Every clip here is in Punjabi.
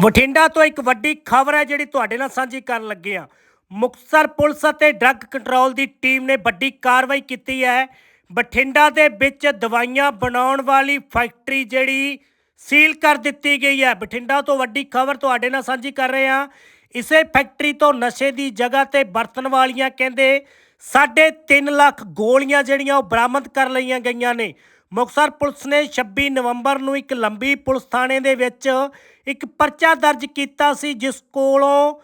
ਬਠਿੰਡਾ ਤੋਂ ਇੱਕ ਵੱਡੀ ਖਬਰ ਹੈ ਜਿਹੜੀ ਤੁਹਾਡੇ ਨਾਲ ਸਾਂਝੀ ਕਰਨ ਲੱਗੇ ਆ ਮੁਕਤਸਰ ਪੁਲਿਸ ਅਤੇ ਡਰੱਗ ਕੰਟਰੋਲ ਦੀ ਟੀਮ ਨੇ ਵੱਡੀ ਕਾਰਵਾਈ ਕੀਤੀ ਹੈ। ਬਠਿੰਡਾ ਦੇ ਵਿੱਚ ਦਵਾਈਆਂ ਬਣਾਉਣ ਵਾਲੀ ਫੈਕਟਰੀ ਜਿਹੜੀ ਸੀਲ ਕਰ ਦਿੱਤੀ ਗਈ ਹੈ। ਬਠਿੰਡਾ ਤੋਂ ਵੱਡੀ ਖਬਰ ਤੁਹਾਡੇ ਨਾਲ ਸਾਂਝੀ ਕਰ ਰਹੇ ਹਾਂ। ਇਸੇ ਫੈਕਟਰੀ ਤੋਂ ਨਸ਼ੇ ਦੀ ਜਗ੍ਹਾ ਤੇ ਵਰਤਣ ਵਾਲੀਆਂ ਕਹਿੰਦੇ 3.5 ਲੱਖ ਗੋਲੀਆਂ ਜਿਹੜੀਆਂ ਉਹ ਬਰਾਮਦ ਕਰ ਲਈਆਂ ਗਈਆਂ ਨੇ। ਮੁਕਤਸਰ ਪੁਲਿਸ ਨੇ 26 ਨਵੰਬਰ ਨੂੰ ਇੱਕ ਲੰਬੀ ਪੁਲਿਸ ਥਾਣੇ ਦੇ ਵਿੱਚ ਇੱਕ ਪਰਚਾ ਦਰਜ ਕੀਤਾ ਸੀ, ਜਿਸ ਕੋਲੋਂ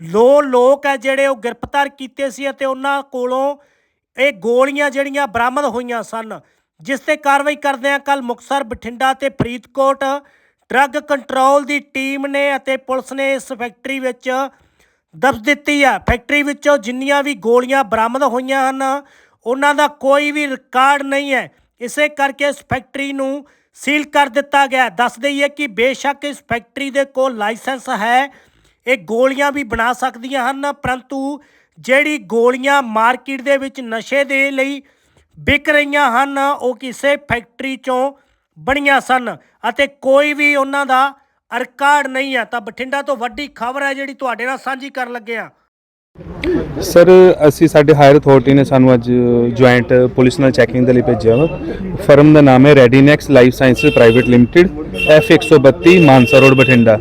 ਲੋ ਲੋਕ ਹੈ ਜਿਹੜੇ ਉਹ ਗ੍ਰਿਫਤਾਰ ਕੀਤੇ ਸੀ ਅਤੇ ਉਹਨਾਂ ਕੋਲੋਂ ਇਹ ਗੋਲੀਆਂ ਜਿਹੜੀਆਂ ਬਰਾਮਦ ਹੋਈਆਂ ਸਨ। ਜਿਸ ਤੇ ਕਾਰਵਾਈ ਕਰਦਿਆਂ ਕੱਲ ਮੁਕਤਸਰ, ਬਠਿੰਡਾ ਤੇ ਫਰੀਦਕੋਟ ਡਰੱਗ ਕੰਟਰੋਲ ਦੀ ਟੀਮ ਨੇ ਅਤੇ ਪੁਲਿਸ ਨੇ ਇਸ ਫੈਕਟਰੀ ਵਿੱਚ ਦਬਸ ਦਿੱਤੀ ਹੈ ਫੈਕਟਰੀ ਵਿੱਚੋਂ ਜਿੰਨੀਆਂ ਵੀ ਗੋਲੀਆਂ ਬਰਾਮਦ ਹੋਈਆਂ ਹਨ, ਉਹਨਾਂ ਦਾ ਕੋਈ ਵੀ ਰਿਕਾਰਡ ਨਹੀਂ ਹੈ। ਇਸੇ ਕਰਕੇ ਇਸ ਫੈਕਟਰੀ ਨੂੰ ਸੀਲ ਕਰ ਦਿੱਤਾ ਗਿਆ। ਦੱਸ ਦਈਏ ਕਿ ਬੇਸ਼ੱਕ ਇਸ ਫੈਕਟਰੀ ਦੇ ਕੋਲ ਲਾਇਸੈਂਸ ਹੈ, ਇਹ ਗੋਲੀਆਂ ਵੀ ਬਣਾ ਸਕਦੀਆਂ ਹਨ, ਪਰੰਤੂ ਜਿਹੜੀ ਗੋਲੀਆਂ ਮਾਰਕੀਟ ਦੇ ਵਿੱਚ ਨਸ਼ੇ ਦੇ ਲਈ ਵਿਕ ਰਹੀਆਂ ਹਨ, ਉਹ ਕਿਸੇ ਫੈਕਟਰੀ ਚੋਂ ਬਣੀਆਂ ਸਨ ਅਤੇ ਕੋਈ ਵੀ ਉਹਨਾਂ ਦਾ ਰਿਕਾਰਡ ਨਹੀਂ ਹੈ। ਤਾਂ ਬਠਿੰਡਾ ਤੋਂ ਵੱਡੀ ਖਬਰ ਹੈ ਜਿਹੜੀ ਤੁਹਾਡੇ ਨਾਲ ਸਾਂਝੀ ਕਰਨ ਲੱਗੇ ਆ ਸਰ, ਅਸੀਂ ਸਾਡੇ ਹਾਇਰ ਅਥਾਰਟੀ ਨੇ ਸਾਨੂੰ ਅੱਜ ਜੁਆਇੰਟ ਪੁਲਿਸ ਨਾਲ ਚੈਕਿੰਗ ਦੇ ਲਈ ਭੇਜਿਆ ਵਾ। ਫਰਮ ਦਾ ਨਾਮ ਹੈ Redinex life sciences private limited F132 Mansa road, Bathinda.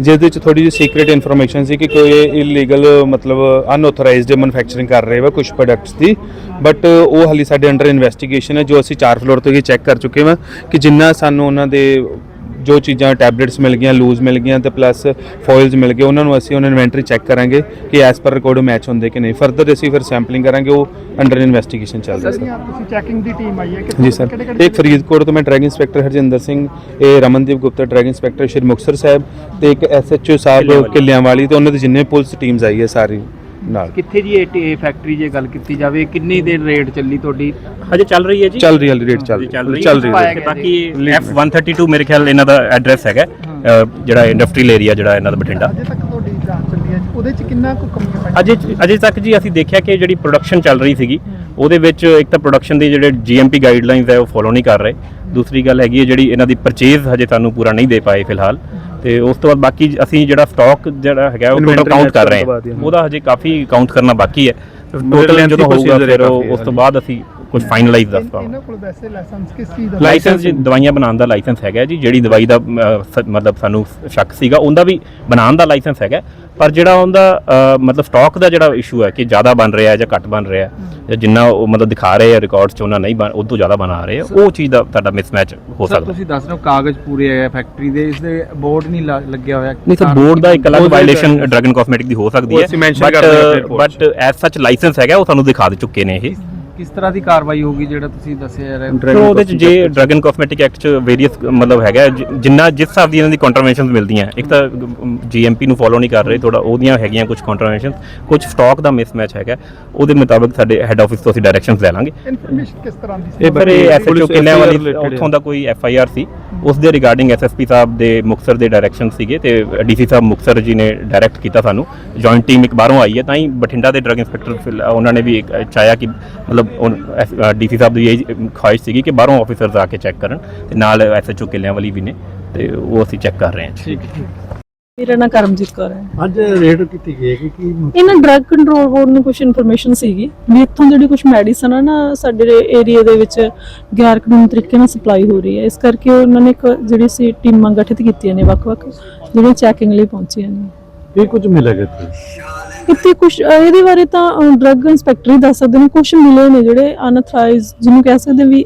ਜਿਸ ਦੇ ਵਿੱਚ ਥੋੜੀ ਜਿਹੀ ਸੀਕ੍ਰੀਟ ਇਨਫੋਰਮੇਸ਼ਨ ਸੀ ਕਿ ਕੋਈ ਇਲੀਗਲ ਮਤਲਬ ਅਨਆਥੋਰਾਈਜ਼ਡ ਮੈਨੂਫੈਕਚਰਿੰਗ ਕਰ ਰਹੇ ਵਾ ਕੁਝ ਪ੍ਰੋਡਕਟਸ ਦੀ। ਬਟ ਉਹ ਹਾਲੀ ਸਾਡੇ ਅੰਡਰ ਇਨਵੈਸਟੀਗੇਸ਼ਨ ਹੈ, ਜੋ ਅਸੀਂ ਚਾਰ ਫਲੋਰ ਤੋਂ ਹੀ ਚੈੱਕ ਕਰ ਚੁੱਕੇ ਹਾਂ ਕਿ ਜਿੰਨਾ ਸਾਨੂੰ ਉਹਨਾਂ ਦੇ ਜੋ ਚੀਜ਼ਾਂ ਟੈਬਲੇਟਸ ਮਿਲ ਗਈਆਂ ਲੂਜ਼ ਮਿਲ ਗਈਆਂ ਤੇ ਪਲੱਸ ਫੋਇਲਸ ਮਿਲ ਗਏ ਉਹਨਾਂ ਨੂੰ ਅਸੀਂ ਉਹਨਾਂ ਇਨਵੈਂਟਰੀ ਚੈੱਕ ਕਰਾਂਗੇ ਕਿ ਐਸ ਪਰ ਰਿਕਾਰਡ ਮੈਚ ਹੁੰਦੇ ਕਿ ਨਹੀਂ। ਫਰਦਰ ਅਸੀਂ ਫਿਰ ਸੈਂਪਲਿੰਗ ਕਰਾਂਗੇ ਉਹ ਅੰਡਰ ਇਨਵੈਸਟੀਗੇਸ਼ਨ ਚੱਲ ਰਿਹਾ ਜੀ ਤੁਸੀਂ ਚੈਕਿੰਗ ਦੀ ਟੀਮ ਆਈ ਹੈ ਕਿ ਜੀ ਸਰ ਇੱਕ ਫਰੀਦਕੋਟ ਤੋਂ ਮੈਂ ਡਰੈਗ ਇੰਸਪੈਕਟਰ ਹਰਜਿੰਦਰ ਸਿੰਘ ਇਹ ਰਮਨਦੀਪ ਗੁਪਤਾ ਡਰੈਗ ਇੰਸਪੈਕਟਰ ਸ਼੍ਰੀ ਮੁਕਤਸਰ ਸਾਹਿਬ ਤੇ ਇੱਕ ਐਸਐਚਓ ਸਾਹਿਬ ਕਿੱਲਿਆਂ ਵਾਲੀ ਤੇ ਉਹਨਾਂ ਦੀ ਜਿੰਨੇ ਪੁਲਿਸ ਟੀਮਸ ਆਈ ਹੈ ਸਾਰੀ। ਨਾਲ। ਕਿੱਥੇ ਜੀ ਇਹ ਟ- ਫੈਕਟਰੀ ਜੇ ਗੱਲ ਕੀਤੀ ਜਾਵੇ ਕਿੰਨੀ ਦੇਰ ਰੇਟ ਚੱਲੀ ਤੁਹਾਡੀ? ਹਜੇ ਚੱਲ ਰਹੀ ਹੈ ਜੀ। ਚੱਲ ਰਹੀ ਹੈ ਰੇਟ ਚੱਲ ਚੱਲ ਰਹੀ ਚੱਲ ਰਹੀ ਪਾਇਆ ਹੈ। ਤੇ ਬਾਕੀ F132 ਮੇਰੇ ਖਿਆਲ ਇਹਨਾਂ ਦਾ ਐਡਰੈਸ ਹੈਗਾ। ਅ, ਜਿਹੜਾ ਇੰਡਸਟਰੀਅਲ ਏਰੀਆ ਜਿਹੜਾ ਇਹਨਾਂ ਦਾ ਬਠਿੰਡਾ। ਅਜੇ ਤੱਕ ਤੁਹਾਡੀ ਜਾਂਚ ਚੱਲੀ ਹੈ। ਜੀ, ਉਹਦੇ ਚ ਕਿੰਨਾ ਕੁ ਕਮੀਆਂ ਪਾਈਆਂ ਅਜੇ ਅਜੇ ਤੱਕ ਜੀ ਅਸੀਂ ਦੇਖਿਆ ਕਿ ਜਿਹੜੀ ਪ੍ਰੋਡਕਸ਼ਨ ਚੱਲ ਰਹੀ ਸੀਗੀ ਉਹਦੇ ਵਿੱਚ ਇੱਕ ਤਾਂ ਪ੍ਰੋਡਕਸ਼ਨ ਦੀ ਜਿਹੜੇ GMP ਗਾਈਡਲਾਈਨਸ ਹੈ ਉਹ ਫੋਲੋ ਨਹੀਂ ਕਰ ਰਹੇ। ਦੂਸਰੀ ਗੱਲ ਹੈਗੀ ਹੈ ਜਿਹੜੀ ਇਹਨਾਂ ਦੀ ਪਰਚੇਜ਼ ਹਜੇ ਸਾਨੂੰ ਪੂਰਾ ਨਹੀਂ ਦੇ ਪਾਏ ਫਿਲਹਾਲ। ਤੇ ਉਸ ਤੋਂ ਬਾਅਦ ਬਾਕੀ ਅਸੀਂ ਜਿਹੜਾ ਸਟਾਕ ਜਿਹੜਾ ਹੈਗਾ ਉਹ ਟੋਟਲ ਕਾਊਂਟ ਕਰ ਰਹੇ ਹੀ। ਉਹਦਾ ਹਜੇ ਕਾਫੀ ਕਾਊਂਟ ਕਰਨਾ ਬਾਕੀ ਹੈ। ਟੋਟਲ ਜਦੋਂ ਹੋਊਗਾ ਫਿਰ ਉਸ ਤੋਂ ਬਾਅਦ ਅਸੀਂ ਕੁਝ ਫਾਈਨਲਾਈਜ਼ ਦੱਸ ਪਾਵਾਂਗੇ ਇਹਨਾਂ ਕੋਲ ਵੈਸੇ ਲਾਇਸੈਂਸ ਕਿਸ ਚੀਜ਼ ਦਾ? ਲਾਇਸੈਂਸ ਜੀ ਦਵਾਈਆਂ ਬਣਾਉਣ ਦਾ ਲਾਇਸੈਂਸ ਹੈਗਾ ਜੀ ਜਿਹੜੀ ਦਵਾਈ ਦਾ ਮਤਲਬ ਸਾਨੂੰ ਸ਼ੱਕ ਸੀਗਾ ਉਹਦਾ ਵੀ ਬਣਾਉਣ ਦਾ ਲਾਇਸੈਂਸ ਹੈਗਾ। ਪਰ ਜਿਹੜਾ ਉਹਦਾ ਮਤਲਬ ਸਟਾਕ ਦਾ ਜਿਹੜਾ ਇਸ਼ੂ ਹੈ ਕਿ ਜ਼ਿਆਦਾ ਬਣ ਰਿਹਾ ਹੈ ਜਾਂ ਘੱਟ ਬਣ ਰਿਹਾ ਹੈ ਜਾਂ ਜਿੰਨਾ ਉਹ ਮਤਲਬ ਦਿਖਾ ਰਹੇ ਆ ਰਿਕਾਰਡਸ 'ਚ ਉਹਨਾਂ ਨਹੀਂ ਬਣ ਉਹ ਤੋਂ ਜ਼ਿਆਦਾ ਬਣਾ ਰਹੇ ਆ ਉਹ ਚੀਜ਼ ਦਾ ਤੁਹਾਡਾ ਮਿਸਮੈਚ ਹੋ ਸਕਦਾ। ਤੁਸੀਂ ਦੱਸ ਰਹੇ ਹੋ ਕਾਗਜ਼ ਪੂਰੇ ਹੈ ਫੈਕਟਰੀ ਦੇ ਇਸ ਦੇ ਬੋਰਡ ਨਹੀਂ ਲੱਗਿਆ ਹੋਇਆ। ਨਹੀਂ ਸਰ ਬੋਰਡ ਦਾ ਇੱਕ ਅਲੱਗ ਵਾਇਲੇਸ਼ਨ ਵਿੱਚ- ਡਰਗ ਐਂਡ ਕਾਸਮੈਟਿਕ ਦੀ ਹੋ ਸਕਦੀ ਹੈ। ਬਟ ਐਸ ਸੱਚ ਲਾਇਸੈਂਸ ਹੈਗਾ ਉਹ ਸਾਨੂੰ ਦਿਖਾ ਦੇ ਚੁੱਕੇ ਨੇ ਇਹ। ਕਿਸ ਤਰ੍ਹਾਂ ਦੀ ਕਾਰਵਾਈ ਹੋਗੀ ਜਿਹੜਾ ਤੁਸੀਂ ਦੱਸਿਆ ਰਿਹਾ? ਹੈ? ਸੋ ਉਹਦੇ ਚ ਜੇ ਡਰਗ ਐਂਡ ਕਾਸਮੈਟਿਕ ਐਕਟ ਚ ਵੇਰੀਅਸ ਮਤਲਬ ਹੈਗਾ ਜਿ- ਜਿੰਨਾ ਜਿਸ ਹਿਸਾਬ ਦੀ ਇਹਨਾਂ ਦੀ ਕੰਟਰਵੈਂਸ਼ਨਸ ਮਿਲਦੀਆਂ ਇੱਕ ਤਾਂ ਜੀਐਮਪੀ ਨੂੰ ਫੋਲੋ ਨਹੀਂ ਕਰ ਰਹੇ ਥੋੜਾ ਉਹਦੀਆਂ ਹੈਗੀਆਂ ਕੁਝ ਕੰਟਰਵੈਂਸ਼ਨਸ ਕੁਝ ਸਟਾਕ ਦਾ ਮਿਸਮੈਚ ਹੈਗਾ ਉਹਦੇ ਮੁਤਾਬਕ ਸਾਡੇ ਹੈੱਡ ਆਫਿਸ ਤੋਂ ਅਸੀਂ ਡਾਇਰੈਕਸ਼ਨਸ ਲੈ ਲਾਂਗੇ। ਇਨਫੋਰਮੇਸ਼ਨ ਕਿਸ ਤਰ੍ਹਾਂ ਦੀ ਇਹ ਫਿਰ ਇਹ ਐਸਐਚਓ ਪੁਲਿਸ ਵਾਲੀ related ਹੈ। ਉੱਥੋਂ ਦਾ ਕੋਈ ਐਫਆਈਆਰ ਸੀ। ਉਸ ਦੇ ਰਿਗਾਰਡਿੰਗ ਐਸਐਸਪੀ ਸਾਹਿਬ ਦੇ ਮੁਕਤਸਰ ਦੇ ਡਾਇਰੈਕਸ਼ਨ ਸੀਗੇ ਤੇ ਡੀਸੀ ਸਾਹਿਬ ਮੁਕਤਸਰ ਜੀ ਨੇ ਡਾਇਰੈਕਟ ਕੀਤਾ ਸਾਨੂੰ। ਜੁਆਇੰਟ ਟੀਮ ਇੱਕ ਬਾਹਰੋਂ ਆਈ ਹੈ, ਤਾਂ ਹੀ ਬਠਿੰਡਾ ਦੇ ਡਰਗ ਇੰਸਪੈਕਟਰ ਉਹਨਾਂ ਨੇ ਵੀ ਚਾਹਿਆ ਕਿ ਮਤਲਬ ਡੀਸੀ ਸਾਹਿਬ ਦੀ ਇਹ ਖੁਆਇਸ਼ ਸੀਗੀ ਕਿ ਬਾਹਰੋਂ ਆਫੀਸਰਸ ਆ ਕੇ ਚੈੱਕ ਕਰਨ ਤੇ ਨਾਲ ਐਸਐਚਓ ਕਿਲਿਆਂ ਵਾਲੀ ਵੀ ਨੇ ਤੇ ਉਹ ਅਸੀਂ ਚੈੱਕ ਕਰ ਰਹੇ ਹਾਂ, ਠੀਕ ਹੈ। ਮੇਰਾ ਨਾਂ ਕਰਮਜੀਤ ਕੌਰ ਹੈ। ਅੱਜ ਰੇਡ ਕੀਤੀ ਗਈ ਹੈ ਕਿ ਕੀ ਇਹਨਾਂ ਡਰੱਗ ਕੰਟਰੋਲ ਬੋਰਡ ਨੂੰ ਕੁਝ ਇਨਫੋਰਮੇਸ਼ਨ ਸੀਗੀ। ਵੀ ਇੱਥੋਂ ਜਿਹੜੀ ਕੁਝ ਮੈਡੀਸਨ ਆ ਨਾ ਸਾਡੇ ਏਰੀਆ ਦੇ ਵਿੱਚ ਗੈਰ ਕਾਨੂੰਨੀ ਤਰੀਕੇ ਨਾਲ ਸਪਲਾਈ ਹੋ ਰਹੀ ਹੈ। ਇਸ ਕਰਕੇ ਉਹਨਾਂ ਨੇ ਇੱਕ ਜਿਹੜੀ ਸੀ ਟੀਮਾਂ ਗਠਿਤ ਕੀਤੀਆਂ ਨੇ ਵੱਖ-ਵੱਖ ਜਿਹੜੀਆਂ ਚੈਕਿੰਗ ਲਈ ਪਹੁੰਚੀਆਂ ਨੇ। ਇਹ ਕੁਝ ਮਿਲੇਗਾ ਇੱਥੇ? ਕੁਝ ਇਹਦੇ ਬਾਰੇ ਤਾਂ ਡਰੱਗ ਇੰਸਪੈਕਟਰ ਹੀ ਦੱਸ ਸਕਦੇ ਨੇ। ਕੁਝ ਮਿਲੇ ਨੇ ਜਿਹੜੇ ਅਨਥਰਾਈਜ਼ ਜਿਹਨੂੰ ਕਹਿ ਸਕਦੇ ਵੀ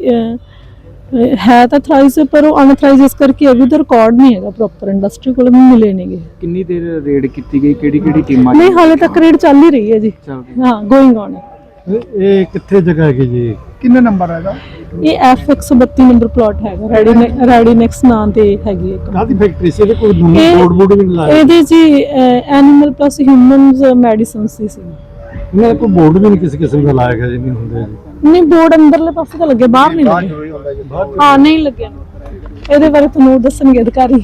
ਹੈ ਤਾਂ ਥਰਾਈਜ਼ ਪਰ ਉਹ ਅਨਥਰਾਈਜ਼ ਇਸ ਕਰਕੇ ਅਭੀ ਤਾਂ ਰਿਕਾਰਡ ਨਹੀਂ ਹੈਗਾ ਪ੍ਰੋਪਰ ਇੰਡਸਟਰੀ ਕੋਲ ਵੀ ਮਿਲੇ ਨੇਗੇ ਕਿੰਨੀ ਦੇਰ ਰੇਡ ਕੀਤੀ ਗਈ? ਕਿਹੜੀ ਕਿਹੜੀ ਟੀਮਾਂ ਨਹੀਂ ਹਾਲੇ ਤੱਕ ਰੇਡ ਚੱਲ ਹੀ ਰਹੀ ਹੈ ਜੀ। ਹਾਂ। ਗੋਇੰਗ ਔਨ ਇਹ ਕਿੱਥੇ ਜਗ੍ਹਾ ਹੈਗੀ ਜੀ? ਕਿੰਨਾ ਨੰਬਰ ਹੈਗਾ? ਇਹ F132 ਨੰਬਰ ਪਲਾਟ ਹੈਗਾ। ਰੈਡੀ ਰੈਡੀ ਨੈਕਸ ਨਾਂ ਤੇ ਹੈਗੀ ਇੱਕ। ਕਾਦੀ ਫੈਕਟਰੀ ਸੀ? ਇਹਦੇ ਕੋਈ ਬੋਰਡ ਬੋਰਡ ਵੀ ਨਹੀਂ ਲਾਇਆ ਇਹਦੇ ਜੀ ਐਨੀਮਲ ਪਲੱਸ ਹਿਊਮਨਸ ਮੈਡੀਸਿਨਸ ਦੀ ਸੀ। ਇਹਨਾਂ ਕੋਈ ਬੋਰਡ ਵੀ ਨਹੀਂ ਕਿਸੇ ਕਿਸਮ ਦਾ ਲਾਇਆ ਗਿਆ ਜੀ ਨਹੀਂ ਹੁੰਦੇ ਜੀ। ਨਹੀਂ ਬੋਰਡ ਅੰਦਰਲੇ ਪਾਸੇ ਤਾਂ ਲੱਗੇ ਬਾਹਰ ਨਹੀਂ ਲੱਗੇ। ਹਾਂ ਨਹੀਂ ਲੱਗਿਆ। ਇਹਦੇ ਬਾਰੇ ਤੁਹਾਨੂੰ ਦੱਸਣਗੇ ਅਧਿਕਾਰੀ।